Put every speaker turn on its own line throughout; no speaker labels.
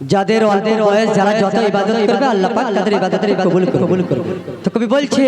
যাদের অল্প বয়স যারা যত ইবাদত করবে আল্লাহ পাক তাদের ইবাদতের কবুল করবে। কবুল করবে। তো কবি বলছে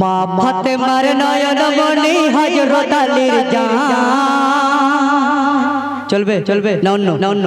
মা ফাতেমার নয়ন মনি হযরত আলীর জান। চলবে চলবে না অন্য না অন্য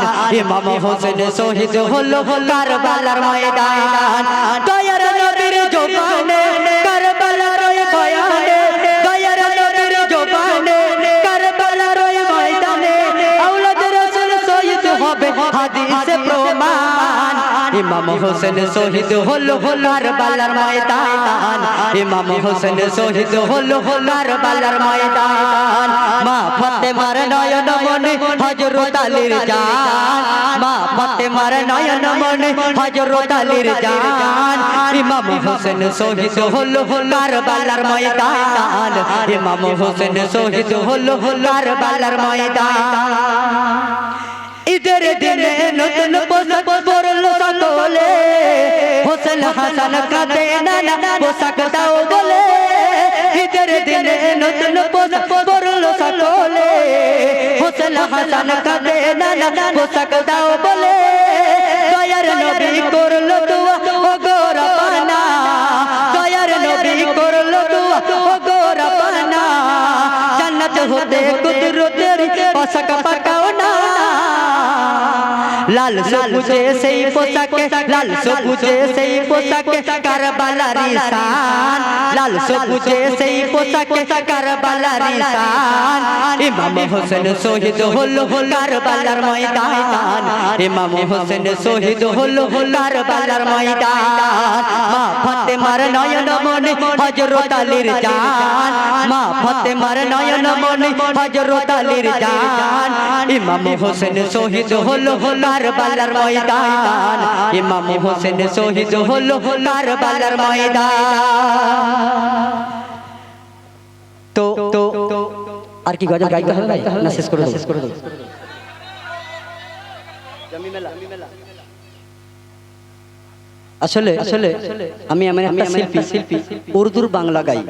ইমাম হোসেন শহীদ হলো কারবালার ময়দান। দয়ার নবীর জবানে, কারবালার বয়ানে, দয়ার নবীর জবানে, কারবালার ময়দানে আওলাদ রাসূল শহীদ হবে হাদিসে প্রমাণ। ইমাম হোসেন শহীদ হলো কারবালার ময়দান। ইমাম হোসেন শহীদ হলো কারবালার ময়দান। মা ফাতেমার নয়ন মনে হযরত আলীর জান। ফাতেমার নয়ন মনে হযরত আলীর জান ইমাম হোসেন শহীদ হলো কারবালার ময়দান ইমাম হোসেন শহীদ হলো কারবালার ময়দান ঈদের দিনে নতুন পোশাক পরলো সকলে হোসেন হাসান কাঁদে নানা পোশাক দাও বলে ঈদের দিনে নতুন পোশাক পরলো সকলে হোসেন হাসান কাঁদে নানা পোশাক দাও বলে দয়ার নবী করল দোয়া। ও গোরা পানা দয়ার নবী করল দোয়া। ও গোরা পানা জান্নাত হতে কুদরতের পোশাক পাকাও না। লাল সবুজে সেই পোশাকে লাল সবুজে সেই পোশাকে কারবালার শান লাল সবুজে সেই পোশাকে কারবালার শান ইমাম হোসেন শহীদ হলো কারবালার ময়দান। ইমাম হোসেন শহীদ হলো কারবালার ময়দান। মা ফাতেমার নয়ন মনে হযরত আলীর জান। মা ফাতেমার নয়ন মনে হযরত আলীর জান। ইমাম হোসেন শহীদ হলো কারবালার ময়দান। ইমাম হোসেন শহীদ হলো কারবালার ময়দান। তো তো আর কি গজল গাইতে হবে না শেষ করে শেষ করে দেবো আসলে আসলে আমি আমার একটা শিল্পী। শিল্পী। উর্দুর বাংলা গাই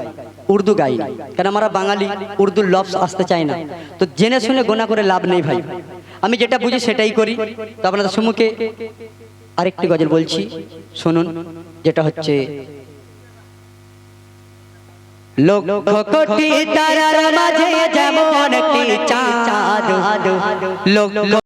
উর্দু গাই। না কারণ আমরা বাঙালি উর্দুর লফস আসতে চাই না। তো জেনে শুনে গোনা করে লাভ নেই ভাই। আমি যেটা বুঝি সেটাই করি। তো আপনাদের সম্মুখে আরেকটি গজল বলছি। শুনুন, যেটা হচ্ছে, লক্ষ কোটি তারার মাঝে যেমন একটি চাঁদ। লক্ষ